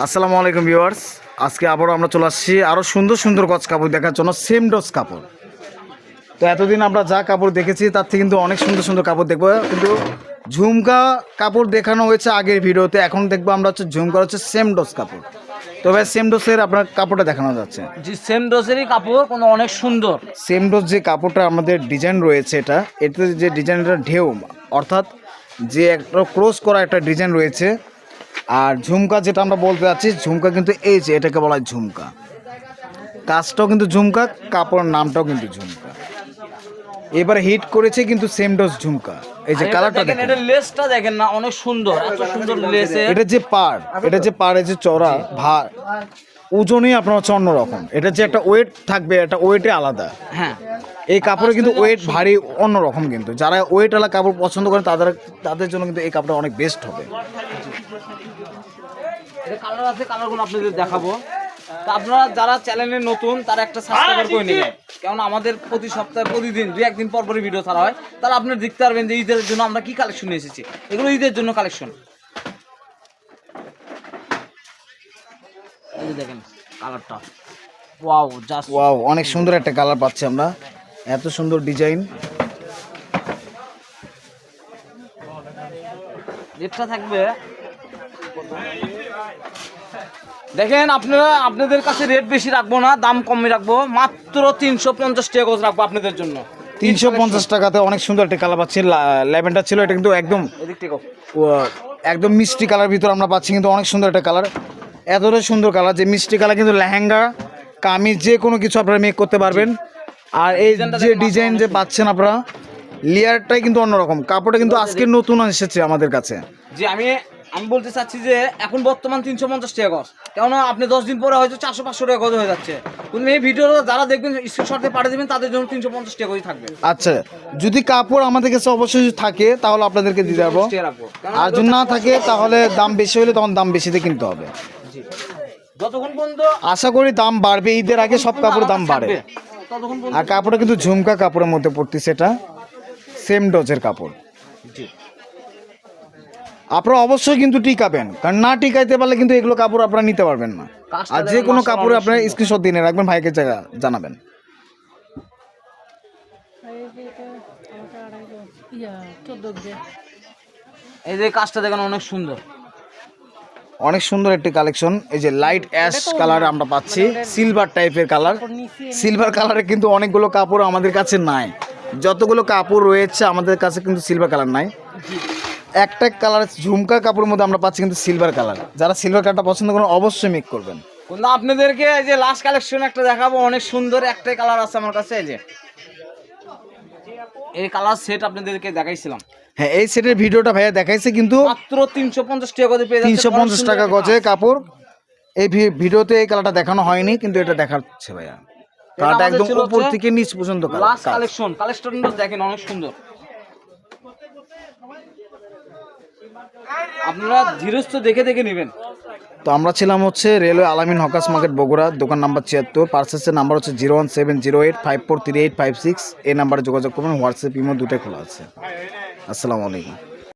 আসসালামু আলাইকুম ভিউয়ার্স। আজকে আবারও আমরা চলে আসছি আরও সুন্দর সুন্দর গজ কাপড় দেখার জন্য সেম ডোজ কাপড়। তো এতদিন আমরা যা কাপড় দেখেছি তার থেকে কিন্তু অনেক সুন্দর সুন্দর কাপড় দেখব। কিন্তু ঝুমকা কাপড় দেখানো হয়েছে আগের ভিডিওতে এখন দেখব আমরা হচ্ছে ঝুমকা হচ্ছে সেম ডোজ কাপড়। তো ভাই সেম ডোজের আপনার কাপড়টা দেখানো যাচ্ছে। জি সেম ডোজেরই কাপড় কোনো অনেক সুন্দর। সেম ডোজ যে কাপড়টা আমাদের ডিজাইন রয়েছে এটা এতে যে ডিজাইনটা ঢেউ অর্থাৎ যে একটা ক্রস করা একটা ডিজাইন রয়েছে আর ঝুমকা যেটা আমরা বলতে যাচ্ছি ঝুমকা কিন্তু এই যে এটাকে বলা হয় ঝুমকা। কাজটাও কিন্তু ঝুমকা কাপড়ের নামটাও কিন্তু ঝুমকা। এবারে হিট করেছে কিন্তু সেম ডোজ ঝুমকা। এই যে কালারটা দেখেন এটা লেসটা দেখেন না অনেক সুন্দর এত সুন্দর লেসে এটা যে পার এটা যে পাড়ে যে চড়া ভার ওজনই আপনার হচ্ছে অন্যরকম। এটা যে একটা ওয়েট থাকবে একটা ওয়েটে আলাদা। হ্যাঁ। এই কাপড়ে কিন্তু ওয়েট ভারী অন্যরকম কিন্তু। যারা ওয়েট আলা কাপড় পছন্দ করেন তাদের তাদের জন্য কিন্তু এই কাপড়টা অনেক বেস্ট হবে। এটা কালার আছে কালারগুলো আপনাদের দেখাবো। তা আপনারা যারা চ্যানেলে নতুন তারা একটা সাবস্ক্রাইবার করে নেবেন। কারণ আমাদের প্রতি সপ্তাহে প্রতিদিন দুই একদিন পর পরই ভিডিও ছাড়া হয়। তাহলে আপনি দেখতে পারবেন যে ঈদের জন্য আমরা কি কালেকশন নিয়ে এসেছি। এগুলো ঈদের জন্য কালেকশন দেখেন কালারটা ওয়াও জাস্ট ওয়াও অনেক সুন্দর একটা কালার পাচ্ছি আমরা। এত সুন্দর ডিজাইন রেটটা থাকবে দেখেন আপনারা আপনাদের কাছে রেট বেশি রাখব না দাম কমই রাখব। মাত্র তিনশো পঞ্চাশ টাকা গজ রাখব আপনাদের জন্য। তিনশো পঞ্চাশ টাকাতে অনেক সুন্দর একটা কালার পাচ্ছি। ল্যাভেন্ডার ছিল এটা কিন্তু একদম একদম মিষ্টি কালার ভিতর আমরা পাচ্ছি কিন্তু অনেক সুন্দর একটা কালার এতটাই সুন্দর কালার যে মিষ্টি কালার কিন্তু লেহেঙ্গা কামিজ যে কোনো কিছু আপনারা মেক করতে পারবেন। আর এই যে ডিজাইন যে পাচ্ছেন আপনারা লেয়ারটাই কিন্তু অন্যরকম। কাপড়টা কিন্তু আজকে নতুন এসেছে আমাদের কাছে। যে আমি আমি বলতে চাচ্ছি যে এখন বর্তমান তিনশো পঞ্চাশ টাকা গজ। কেননা আপনি দশ দিন পরে হয়তো চারশো পাঁচশো টাকা গজ হয়ে যাচ্ছে। কিন্তু এই ভিডিও যারা দেখবেন স্ক্রিনশটে পাঠিয়ে দেবেন তাদের জন্য তিনশো পঞ্চাশ টাকা গজই থাকবে। আচ্ছা যদি কাপড় আমাদের কাছে অবশ্যই থাকে তাহলে আপনাদেরকে দিয়ে রাখব। আর যদি না থাকে তাহলে দাম বেশি হলে তখন দাম বেশিতে কিনতে হবে। যতক্ষণ পর্যন্ত আশা করি দাম বাড়বে। ঈদের আগে সব কাপড়ের দাম বাড়ে। আর কাপড়টা কিন্তু ঝুমকা কাপড়ের মধ্যে পড়তেছে এটা। সেম ডোজের কাপড়। জি। আপনারা অবশ্যই কিন্তু টিকাবেন। কারণ না টিকাইতে পারলে কিন্তু এগুলো কাপড় আপনারা নিতে পারবেন না। আর যে কোনো কাপড় আপনারা সুন্দর। স্ক্রিনশট দিয়ে রাখবেন ভাইকে জানাবেন। এই যে কাজটা দেখেন অনেক সুন্দর। অনেক সুন্দর একটি কালেকশন এই যে লাইট অ্যাশ কালার আমরা পাচ্ছি সিলভার টাইপের কালার সিলভার কালারে কিন্তু অনেকগুলো কাপড় আমাদের কাছে নাই। যতগুলো কাপড় রয়েছে আমাদের কাছে কিন্তু সিলভার কালার নাই। একটা কালার ঝুমকা কাপড়ের মধ্যে আমরা পাচ্ছি কিন্তু সিলভার কালার যারা সিলভার কালারটা পছন্দ করেন অবশ্যই মেক করবেন। কিন্তু আপনাদেরকে এই যে লাস্ট কালেকশন একটা দেখাবো অনেক সুন্দর একটাই কালার আছে আমার কাছে এই যে। এই কালার সেট আপনাদেরকে দেখাইছিলাম। হ্যাঁ এই সেটের ভিডিওটা ভাইয়া দেখাইছে কিন্তু মাত্র তিনশো পঞ্চাশ টাকা করে পেয়ে তিনশো পঞ্চাশ টাকা গজে কাপড়। এই ভিডিওতে এই কালারটা দেখানো হয়নি কিন্তু এটা দেখাচ্ছে ভাইয়া। কালারটা একদম উপর থেকে নিচ পর্যন্ত লাস্ট কালেকশন কালেকশনটা দেখেন অনেক সুন্দর। আপনারা ধীরস্থ দেখে দেখে নেবেন। তো আমরা ছিলাম হচ্ছে রেলওয়ে আলামিন হকাস মার্কেট বগুড়া, দোকান নাম্বার ছিয়াত্তর। পার্সেসের নাম্বার হচ্ছে zero one seven zero eight five four three eight five six. এই নাম্বারে যোগাযোগ করবেন হোয়াটসঅ্যাপ, ইমো দুটোই খোলা আছে। আসসালামু আলাইকুম।